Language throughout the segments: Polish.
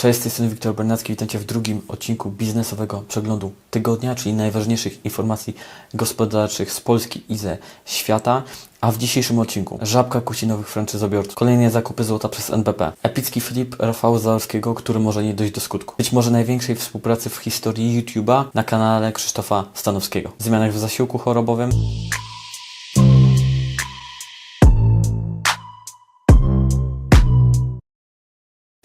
Cześć, strony Wiktor Bernacki. Witam Cię w drugim odcinku biznesowego przeglądu tygodnia, czyli najważniejszych informacji gospodarczych z Polski i ze świata. A w dzisiejszym odcinku żabka kusi nowych franczyzobiorców, kolejne zakupy złota przez NBP, epicki flip Rafała Zalewskiego, który może nie dojść do skutku, być może największej współpracy w historii YouTube'a na kanale Krzysztofa Stanowskiego, zmianach w zasiłku chorobowym,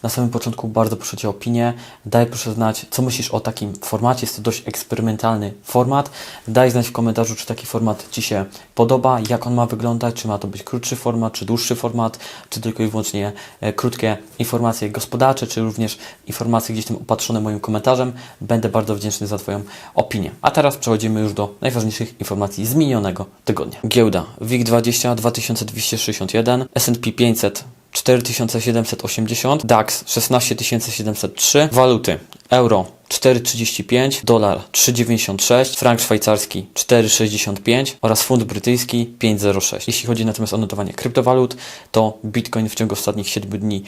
Na samym początku bardzo proszę Cię o opinię. Daj proszę znać, co myślisz o takim formacie. Jest to dość eksperymentalny format. Daj znać w komentarzu, czy taki format Ci się podoba, jak on ma wyglądać, czy ma to być krótszy format, czy dłuższy format, czy tylko i wyłącznie e, krótkie informacje gospodarcze, czy również informacje gdzieś tam opatrzone moim komentarzem. Będę bardzo wdzięczny za Twoją opinię. A teraz przechodzimy już do najważniejszych informacji z minionego tygodnia. Giełda WIG20 2261, S&P 500 4780, DAX 16703, waluty euro 4,35, dolar 3,96, frank szwajcarski 4,65 oraz funt brytyjski 5,06. Jeśli chodzi natomiast o notowanie kryptowalut, to Bitcoin w ciągu ostatnich 7 dni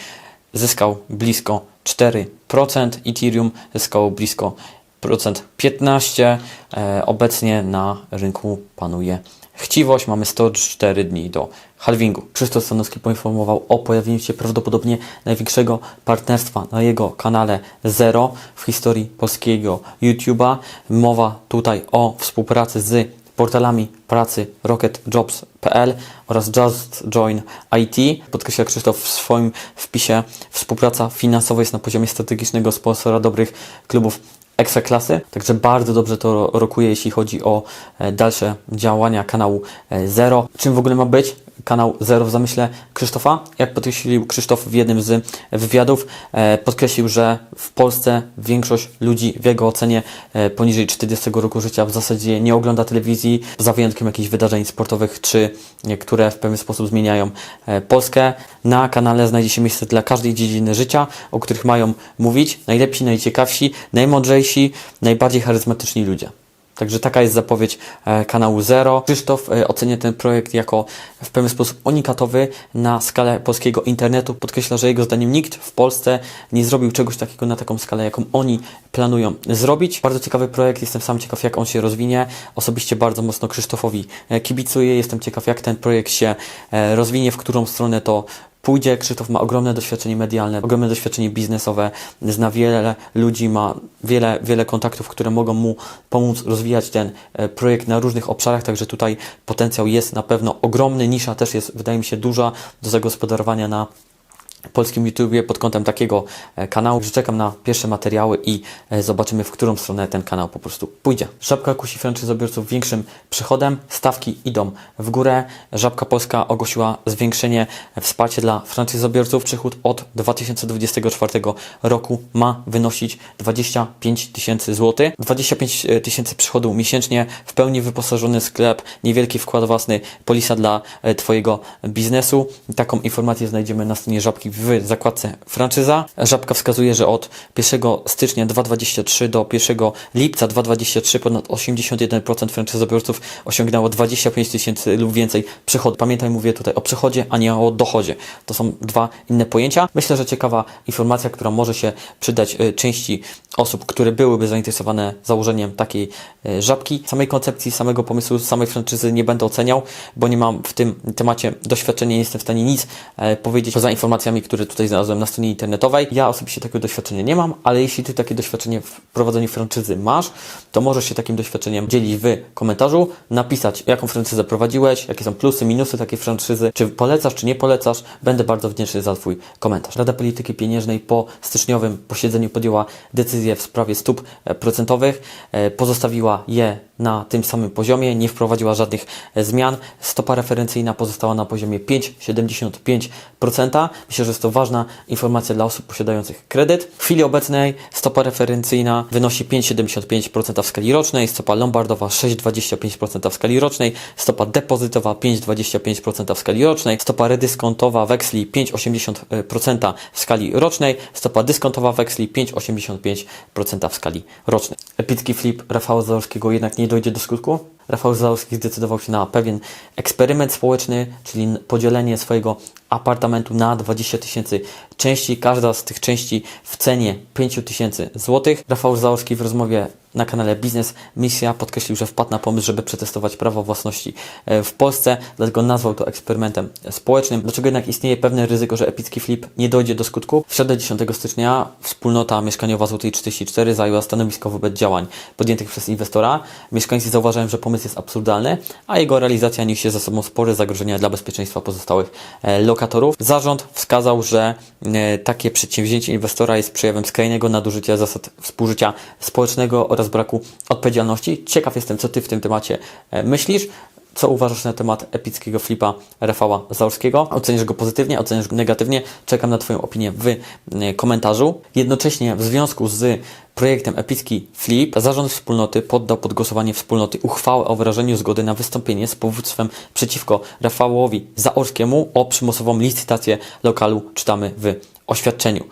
zyskał blisko 4%, Ethereum zyskało blisko procent 15. E, obecnie na rynku panuje chciwość. Mamy 104 dni do halvingu. Krzysztof Stanowski poinformował o pojawieniu się prawdopodobnie największego partnerstwa na jego kanale Zero w historii polskiego YouTube'a. Mowa tutaj o współpracy z portalami pracy rocketjobs.pl oraz Just Join IT. Podkreśla Krzysztof w swoim wpisie współpraca finansowa jest na poziomie strategicznego sponsora dobrych klubów ekstraklasy, także bardzo dobrze to rokuje, jeśli chodzi o e, dalsze działania kanału e, Zero. Czym w ogóle ma być kanał Zero w zamyśle Krzysztofa? Jak podkreślił Krzysztof w jednym z wywiadów, e, podkreślił, że w Polsce większość ludzi w jego ocenie e, poniżej 40 roku życia w zasadzie nie ogląda telewizji, za wyjątkiem jakichś wydarzeń sportowych, czy które w pewien sposób zmieniają e, Polskę. Na kanale znajdzie się miejsce dla każdej dziedziny życia, o których mają mówić najlepsi, najciekawsi, najmądrzejsi, najbardziej charyzmatyczni ludzie. Także taka jest zapowiedź e, kanału Zero. Krzysztof e, ocenia ten projekt jako w pewien sposób unikatowy na skalę polskiego internetu. Podkreśla, że jego zdaniem nikt w Polsce nie zrobił czegoś takiego na taką skalę, jaką oni planują zrobić. Bardzo ciekawy projekt, jestem sam ciekaw, jak on się rozwinie. Osobiście bardzo mocno Krzysztofowi e, kibicuję. Jestem ciekaw, jak ten projekt się rozwinie, w którą stronę to pójdzie. Krzysztof ma ogromne doświadczenie medialne, ogromne doświadczenie biznesowe, zna wiele ludzi, ma wiele, wiele kontaktów, które mogą mu pomóc rozwijać ten e, projekt na różnych obszarach, także tutaj potencjał jest na pewno ogromny, nisza też jest, wydaje mi się, duża do zagospodarowania na polskim YouTubie pod kątem takiego e, kanału, że czekam na pierwsze materiały i e, zobaczymy, w którą stronę ten kanał po prostu pójdzie. Żabka kusi franczyzobiorców większym przychodem, stawki idą w górę. Żabka Polska ogłosiła zwiększenie wsparcia dla franczyzobiorców. Przychód od 2024 roku ma wynosić 25 tysięcy złotych. 25 tysięcy przychodu miesięcznie, w pełni wyposażony sklep, niewielki wkład własny, polisa dla e, Twojego biznesu. Taką informację znajdziemy na stronie Żabki w zakładce franczyza. Żabka wskazuje, że od 1 stycznia 2023 do 1 lipca 2023 ponad 81% franczyzobiorców osiągnęło 25 tysięcy lub więcej przychodu. Pamiętaj, mówię tutaj o przychodzie, a nie o dochodzie. To są dwa inne pojęcia. Myślę, że ciekawa informacja, która może się przydać y, części osób, które byłyby zainteresowane założeniem takiej y, żabki. Samej koncepcji, samego pomysłu, samej franczyzy nie będę oceniał, bo nie mam w tym temacie doświadczenia, nie jestem w stanie nic e, powiedzieć poza informacjami, które tutaj znalazłem na stronie internetowej. Ja osobiście takiego doświadczenia nie mam, ale jeśli Ty takie doświadczenie w prowadzeniu franczyzy masz, to możesz się takim doświadczeniem dzielić w komentarzu, napisać jaką franczyzę prowadziłeś, jakie są plusy, minusy takiej franczyzy, czy polecasz, czy nie polecasz. Będę bardzo wdzięczny za Twój komentarz. Rada Polityki Pieniężnej po styczniowym posiedzeniu podjęła decyzję w sprawie stóp e, procentowych, e, pozostawiła je na tym samym poziomie, nie wprowadziła żadnych e, zmian. Stopa referencyjna pozostała na poziomie 5,75%. Myślę, że jest to ważna informacja dla osób posiadających kredyt. W chwili obecnej stopa referencyjna wynosi 5,75% w skali rocznej, stopa lombardowa 6,25% w skali rocznej, stopa depozytowa 5,25% w skali rocznej, stopa redyskontowa weksli 5,80% w skali rocznej, stopa dyskontowa weksli 5,85% w skali rocznej. Epicki flip Rafała Zalewskiego jednak nie dojdzie do skutku. Rafał Zalewski zdecydował się na pewien eksperyment społeczny, czyli podzielenie swojego apartamentu na 20 tysięcy części. Każda z tych części w cenie 5 tysięcy złotych. Rafał Zaorski w rozmowie na kanale Biznes Misja podkreślił, że wpadł na pomysł, żeby przetestować prawo własności e, w Polsce, dlatego nazwał to eksperymentem społecznym. Dlaczego jednak istnieje pewne ryzyko, że epicki flip nie dojdzie do skutku? W środę 10 stycznia wspólnota mieszkaniowa Złotej 44 zajęła stanowisko wobec działań podjętych przez inwestora. Mieszkańcy zauważają, że pomysł jest absurdalny, a jego realizacja niesie za sobą spore zagrożenia dla bezpieczeństwa pozostałych e, lokatorów. Zarząd wskazał, że e, takie przedsięwzięcie inwestora jest przejawem skrajnego nadużycia zasad współżycia społecznego oraz braku odpowiedzialności. Ciekaw jestem, co Ty w tym temacie e, myślisz. Co uważasz na temat epickiego flipa Rafała Zaorskiego? Ocenisz go pozytywnie, ocenisz go negatywnie? Czekam na Twoją opinię w e, komentarzu. Jednocześnie w związku z projektem Epicki Flip zarząd wspólnoty poddał pod głosowanie wspólnoty uchwałę o wyrażeniu zgody na wystąpienie z powództwem przeciwko Rafałowi Zaorskiemu o przymusową licytację lokalu, czytamy w oświadczeniu.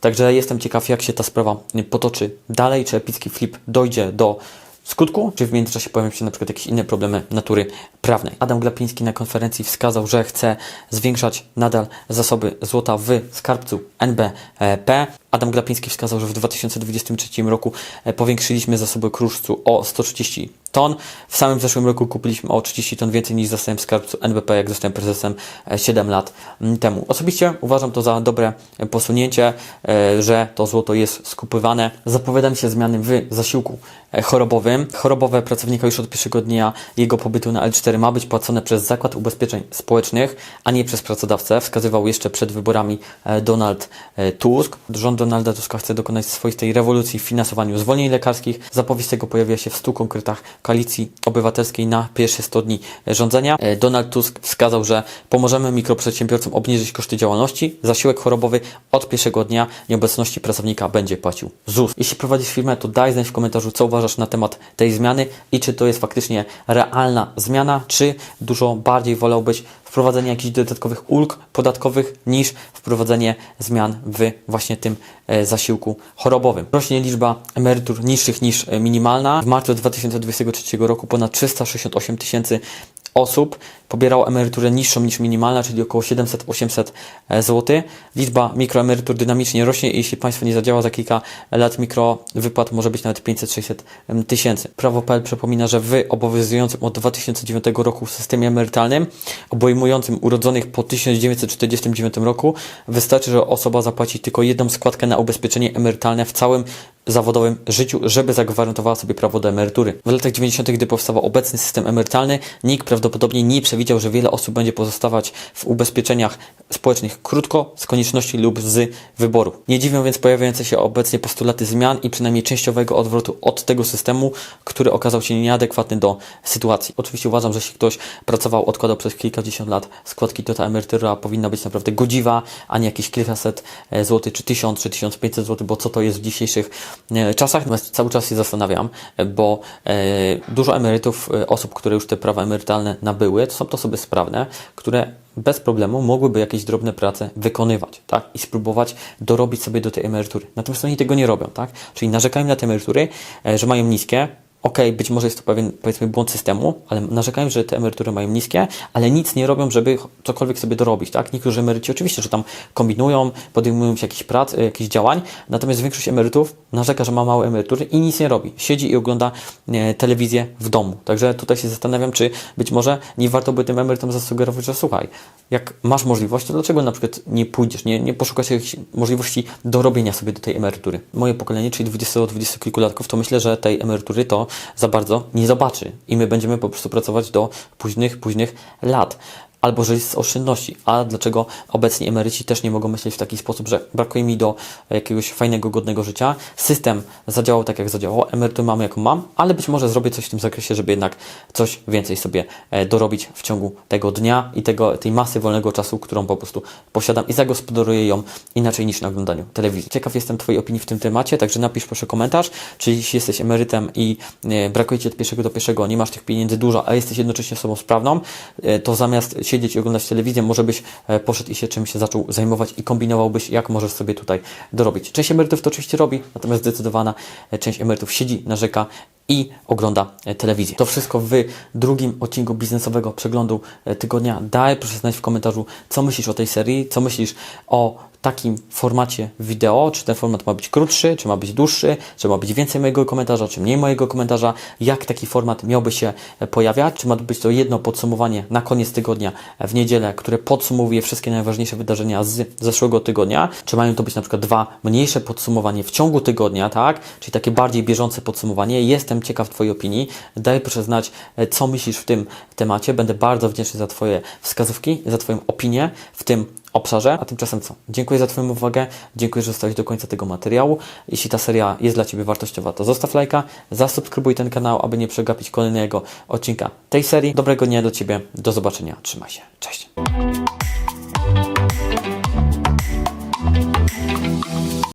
Także jestem ciekaw, jak się ta sprawa potoczy dalej, czy epicki flip dojdzie do skutku, czy w międzyczasie pojawią się na przykład jakieś inne problemy natury prawnej. Adam Glapiński na konferencji wskazał, że chce zwiększać nadal zasoby złota w skarbcu NBP. Adam Glapiński wskazał, że w 2023 roku e, powiększyliśmy zasoby kruszcu o 130 ton. W samym zeszłym roku kupiliśmy o 30 ton więcej niż zostałem w skarbcu NBP, jak zostałem prezesem e, 7 lat mm, temu. Osobiście uważam to za dobre e, posunięcie, e, że to złoto jest skupywane. Zapowiadam się zmiany w zasiłku e, chorobowym. Chorobowe pracownika już od pierwszego dnia jego pobytu na L4 ma być płacone przez Zakład Ubezpieczeń Społecznych, a nie przez pracodawcę. Wskazywał jeszcze przed wyborami e, Donald e, Tusk. Rząd Donalda Tuska chce dokonać swoistej rewolucji w finansowaniu zwolnień lekarskich. Zapowiedź tego pojawia się w 100 konkretach Koalicji Obywatelskiej na pierwsze 100 dni rządzenia. E, Donald Tusk wskazał, że pomożemy mikroprzedsiębiorcom obniżyć koszty działalności. Zasiłek chorobowy od pierwszego dnia nieobecności pracownika będzie płacił ZUS. Jeśli prowadzisz firmę, to daj znać w komentarzu, co uważasz na temat tej zmiany i czy to jest faktycznie realna zmiana, czy dużo bardziej wolałbyś wprowadzenie jakichś dodatkowych ulg podatkowych niż wprowadzenie zmian w właśnie tym e, zasiłku chorobowym. Rośnie liczba emerytur niższych niż e, minimalna. W marcu 2023 roku ponad 368 tysięcy osób pobierało emeryturę niższą niż minimalna, czyli około 700-800 zł. Liczba mikroemerytur dynamicznie rośnie i jeśli państwo nie zadziała za kilka lat mikrowypłat może być nawet 500-600 tysięcy. Prawo.pl przypomina, że w obowiązującym od 2009 roku systemie emerytalnym obejmującym urodzonych po 1949 roku wystarczy, że osoba zapłaci tylko jedną składkę na ubezpieczenie emerytalne w całym zawodowym życiu, żeby zagwarantowała sobie prawo do emerytury. W latach 90., gdy powstawał obecny system emerytalny, nikt prawdopodobnie nie przewidział, że wiele osób będzie pozostawać w ubezpieczeniach społecznych krótko, z konieczności lub z wyboru. Nie dziwią więc pojawiające się obecnie postulaty zmian i przynajmniej częściowego odwrotu od tego systemu, który okazał się nieadekwatny do sytuacji. Oczywiście uważam, że jeśli ktoś pracował, odkładał przez kilkadziesiąt lat składki, to ta emerytura powinna być naprawdę godziwa, a nie jakieś kilkaset e, złotych, czy tysiąc, czy 1500 złotych, bo co to jest w dzisiejszych czasach? Natomiast cały czas się zastanawiam, e, bo e, dużo emerytów, e, osób, które już te prawa emerytalne nabyły, to są to osoby sprawne, które bez problemu mogłyby jakieś drobne prace wykonywać, tak? I spróbować dorobić sobie do tej emerytury. Natomiast oni tego nie robią, tak? Czyli narzekają na te emerytury, e, że mają niskie, Okej, być może jest to pewien, powiedzmy, błąd systemu, ale narzekają, że te emerytury mają niskie, ale nic nie robią, żeby cokolwiek sobie dorobić, tak? Niektórzy emeryci oczywiście, że tam kombinują, podejmują się jakichś prac, y, jakichś działań, natomiast większość emerytów narzeka, że ma małe emerytury i nic nie robi. Siedzi i ogląda e, telewizję w domu. Także tutaj się zastanawiam, czy być może nie warto by tym emerytom zasugerować, że słuchaj, jak masz możliwość, to dlaczego na przykład nie pójdziesz, nie, nie poszukasz jakichś możliwości dorobienia sobie do tej emerytury? Moje pokolenie, czyli 20-20 kilkulatków, to myślę, że tej emerytury to za bardzo nie zobaczy i my będziemy po prostu pracować do późnych, późnych lat. Albo żyć z oszczędności. A dlaczego obecni emeryci też nie mogą myśleć w taki sposób, że brakuje mi do jakiegoś fajnego, godnego życia? System zadziałał tak, jak zadziałał, emeryturę mam, jaką mam, ale być może zrobię coś w tym zakresie, żeby jednak coś więcej sobie e, dorobić w ciągu tego dnia i tego, tej masy wolnego czasu, którą po prostu posiadam i zagospodaruję ją inaczej niż na oglądaniu telewizji. Ciekaw jestem Twojej opinii w tym temacie, także napisz proszę komentarz, czy jeśli jesteś emerytem i e, brakuje Ci od pierwszego do pierwszego, nie masz tych pieniędzy dużo, a jesteś jednocześnie osobą sprawną, e, to zamiast siedzieć i oglądać telewizję, może byś e, poszedł i się czymś zaczął zajmować i kombinowałbyś, jak możesz sobie tutaj dorobić. Część emerytów to oczywiście robi, natomiast zdecydowana e, część emerytów siedzi, narzeka i ogląda e, telewizję. To wszystko w drugim odcinku biznesowego przeglądu e, tygodnia. Daj proszę znać w komentarzu, co myślisz o tej serii, co myślisz o takim formacie wideo, czy ten format ma być krótszy, czy ma być dłuższy, czy ma być więcej mojego komentarza, czy mniej mojego komentarza, jak taki format miałby się e, pojawiać, czy ma być to jedno podsumowanie na koniec tygodnia w niedzielę, które podsumowuje wszystkie najważniejsze wydarzenia z zeszłego tygodnia, czy mają to być na przykład dwa mniejsze podsumowanie w ciągu tygodnia, tak, czyli takie bardziej bieżące podsumowanie. Jestem ciekaw Twojej opinii, daj proszę znać, e, co myślisz w tym temacie, będę bardzo wdzięczny za Twoje wskazówki, za Twoją opinię w tym obszarze. A tymczasem co? Dziękuję za Twoją uwagę, dziękuję, że zostałeś do końca tego materiału. Jeśli ta seria jest dla Ciebie wartościowa, to zostaw lajka, zasubskrybuj ten kanał, aby nie przegapić kolejnego odcinka tej serii. Dobrego dnia do Ciebie, do zobaczenia, trzymaj się, cześć.